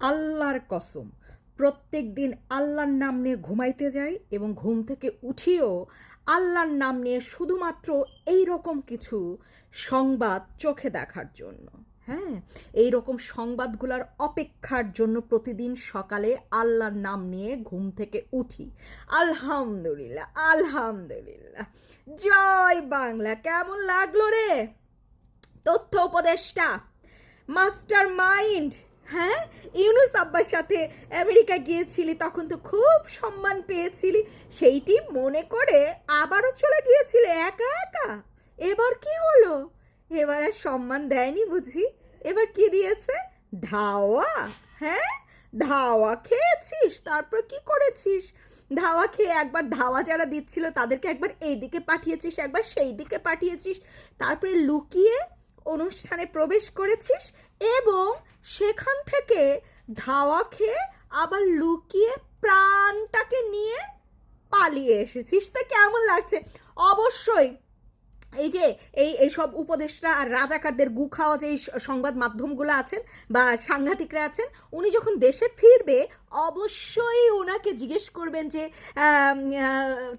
আল্লাহর কসম। প্রত্যেক দিন আল্লাহর নাম নিয়ে ঘুমাইতে যাই এবং ঘুম থেকে উঠিও আল্লাহর নাম নিয়ে শুধুমাত্র এই রকম কিছু সংবাদ চোখে দেখার জন্য। হ্যাঁ এই রকম সংবাদগুলোর অপেক্ষার জন্য প্রতিদিন সকালে আল্লাহর নাম নিয়ে ঘুম থেকে উঠি। আলহামদুলিল্লাহ আলহামদুলিল্লাহ। জয় বাংলা, কেমন লাগল রে? তথ্য উপদেষ্টা মাস্টার মাইন্ড হ্যাঁ? ইউনুস আব্বার সাথে আমেরিকা গিয়েছিলি, তখন তো খুব সম্মান পেয়েছিলি। সেইটি মনে করে আবারও চলে গিয়েছিলে একা একা? এবার কি হলো? এবার আর সম্মান দেয়নি বুঝি? এবার কি দিয়েছে? ধাওয়া? হ্যাঁ? ধাওয়া খেয়েছিস? তারপর কি করেছিস? ধাওয়া খেয়ে একবার ধাওয়া যারা দিচ্ছিল, তাদেরকে একবার এই দিকে পাঠিয়েছিস, একবার সেই দিকে পাঠিয়েছিস। তারপরে লুকিয়ে অনুষ্ঠানে প্রবেশ করেছিস এবং সেখান থেকে ধাওয়া খেয়ে আবার লুকিয়ে প্রাণটাকে নিয়ে পালিয়ে এসেছিস। তা কেমন লাগছে? অবশ্যই এই যে, এই এইসব উপদেষ্টা আর রাজাকারদের গু খাওয়া যে সংবাদ মাধ্যমগুলো আছেন বা সাংঘাতিকরা আছেন, উনি যখন দেশে ফিরবে, অবশ্যই ওনাকে জিজ্ঞেস করবেন যে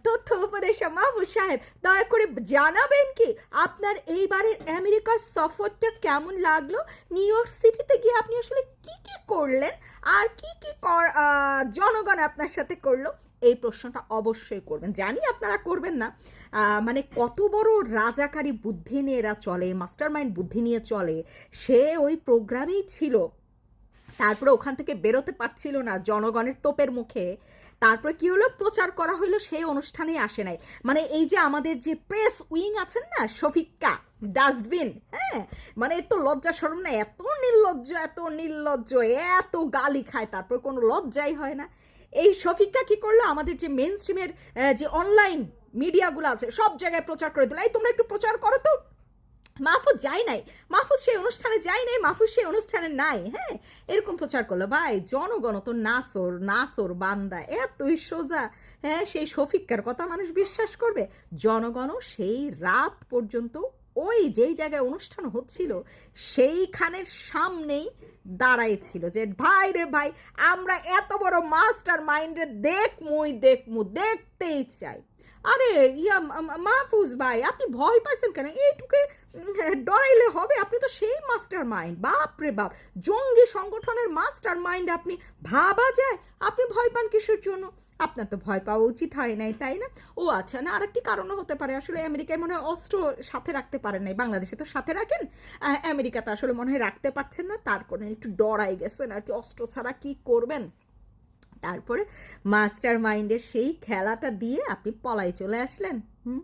তথ্য উপদেষ্টা মাহবুব সাহেব, দয়া করে জানাবেন কি আপনার এইবারের আমেরিকার সফরটা কেমন লাগল? নিউ ইয়র্ক সিটিতে গিয়ে আপনি আসলে কি কি করলেন? আর কি কি জনগণ আপনার সাথে করল? এই প্রশ্নটা অবশ্যই করবেন। জানি আপনারা করবেন না। মানে কত বড় রাজাকারী বুদ্ধি নিয়ে এরা চলে মাস্টার মাইন্ড বুদ্ধি নিয়ে চলে। সে ওই প্রোগ্রামেই ছিল। তারপরে ওখান থেকে বেরোতে পারছিল না জনগণের তোপের মুখে। তারপরে কি হলো? প্রচার করা হলো সেই অনুষ্ঠানে আসে নাই। মানে এই যে আমাদের যে প্রেস উইং আছেন না, শফিক্কা, ডাস্টবিন হ্যাঁ? মানে এর তো লজ্জা সরম না, এত নির্লজ্জ এত নির্লজ্জ, এত গালি খায়। তারপর কোনো লজ্জাই হয় না। এই শফিক্কা কি করল? আমাদের যে মেন স্ট্রিমের যে অনলাইন মিডিয়াগুলো আছে, সব জায়গায় প্রচার করে দিল। এই, তোমরা একটু প্রচার করো তো। মাহফুজ যায় নাই। মাহফুজ সেই অনুষ্ঠানে যায় নাই, মাহফুজ সেই অনুষ্ঠানে নাই হ্যাঁ? এরকম প্রচার করল। ভাই, জনগণ তো নাসর নাসর বান্দা, এতই সোজা হ্যাঁ? সেই শফিকার কথা মানুষ বিশ্বাস করবে। জনগণও সেই রাত পর্যন্ত ওই যেই জায়গায় অনুষ্ঠান হচ্ছিল, সেইখানের সামনেই দাঁড়াইছিল যে, ভাই রে ভাই, আমরা এত বড় মাস্টার মাইন্ডে দেখমুই, দেখমু, দেখতেই চাই। আরে ইয়া মাহফুজ ভাই আপনি ভয় পাইছেন কেন? এইটুকে ডরাইলে হবে। আপনি তো সেই মাস্টার মাইন্ড বাপ রে বাপ। জঙ্গি সংগঠনের মাস্টার মাইন্ড আপনি। ভাবা যায়। আপনি ভয় পান কিসের জন্য? আপনার তো ভয় পাওয়া উচিত হয় নাই তাই না? ও আচ্ছা না আরেকটি কারণও হতে পারে। আসলে আমেরিকায় মনে হয় অস্ত্র সাথে রাখতে পারেন নাই। বাংলাদেশে তো সাথে রাখেন। আহ, আমেরিকাতে আসলে মনে হয় রাখতে পারছেন না। তার কোনো একটু ডরাই গেছেন আর কি। অস্ত্র ছাড়া কি করবেন? তারপরে মাস্টার মাইন্ডের সেই খেলাটা দিয়ে আপনি পলাই চলে আসলেন, হুম?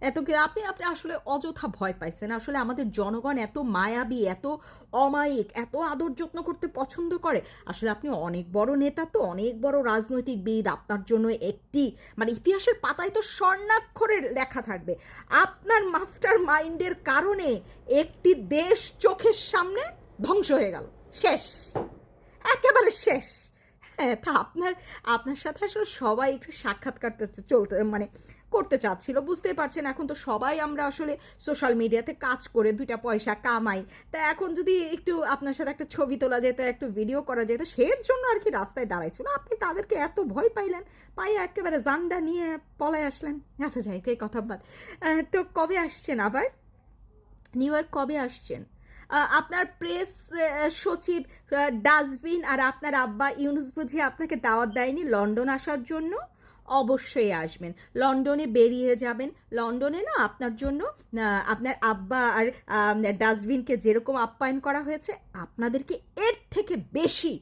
এত কি আপনি আপনি আসলে অযথা ভয় পাইছেন? আসলে আমাদের জনগণ এত মায়াবী, এত অমায়িক, এত আদর যত্ন করতে পছন্দ করে? আসলে আপনি অনেক বড় নেতা তো, অনেক বড় রাজনৈতিকবিদ, আপনার জন্য একটি মানে ইতিহাসের পাতায় তো স্বর্ণাক্ষরে লেখা থাকবে। আপনার মাস্টার মাইন্ডের কারণে একটি দেশ চোখের সামনে ধ্বংস হয়ে গেল। শেষ। একেবারে শেষ। হ্যাঁ তা আপনার আপনার সাথে আসলে সবাই একটু সাক্ষাৎকার চলতে মানে করতে চাচ্ছিল, বুঝতেই পারছেন, এখন তো সবাই আমরা আসলে সোশ্যাল মিডিয়াতে কাজ করে দুইটা পয়সা কামাই। তা এখন যদি একটু আপনার সাথে একটা ছবি তোলা যেত, একটু ভিডিও করা যেত, সের জন্য আর কি রাস্তায় দাঁড়াইছিল। আপনি তাদেরকে এত ভয় পাইলেন পাইয়ে একেবারে জান্ডা নিয়ে পলায় আসলেন। আচ্ছা যাই এই কথা বাদ। তো কবে আসছেন আবার? নিউ ইয়র্ক কবে আসছেন? আপনার প্রেস সচিব ডাস্টবিন আর আপনার আব্বা ইউনুস বুঝি আপনাকে দাওয়াত দেয়নি লন্ডন আসার জন্য? অবশ্যই আসবেন। লন্ডনে বেরিয়ে যাবেন। লন্ডনে না আপনার জন্য আপনার আব্বা আর ডাস্টবিনকে যেরকম আপ্যায়ন করা হয়েছে, আপনাদেরকে এর থেকে বেশি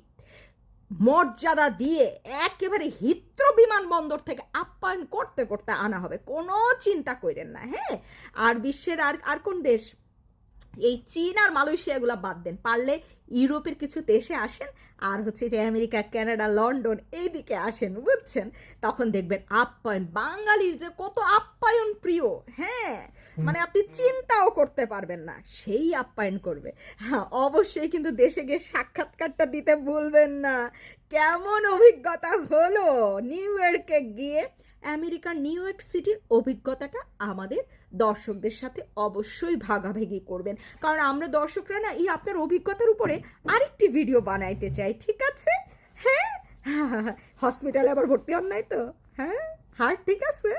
মর্যাদা দিয়ে একেবারে হিত্র বিমানবন্দর থেকে আপ্যায়ন করতে করতে আনা হবে। কোনো চিন্তা করেন না হ্যাঁ? আর বিশ্বের আর আর কোন দেশ? এই চীন আর মালয়েশিয়াগুলো বাদ দেন। পারলে ইউরোপের কিছু দেশে আসেন আর হচ্ছে যে আমেরিকা কানাডা লন্ডন এইদিকে আসেন বুঝছেন? তখন দেখবেন আপ্যায়ন বাঙালির যে কত আপ্যায়ন প্রিয় হ্যাঁ? মানে আপনি চিন্তাও করতে পারবেন না সেই আপ্যায়ন করবে। হ্যাঁ অবশ্যই কিন্তু দেশে গিয়ে সাক্ষাৎকারটা দিতে ভুলবেন না। কেমন অভিজ্ঞতা হলো নিউ ইয়র্কে গিয়ে আমেরিকার নিউ ইয়র্ক সিটির অভিজ্ঞতাটা আমাদের দর্শকদের সাথে অবশ্যই ভাগাভাগি করবেন। কারণ আমরা দর্শকরা না, এই আপনার অভিজ্ঞতার উপরে আরেকটি ভিডিও বানাইতে চাই, ঠিক আছে? হ্যাঁ? হসপিটালে আবার ভর্তি হন নাই তো? হ্যাঁ? হ্যাঁ ঠিক আছে?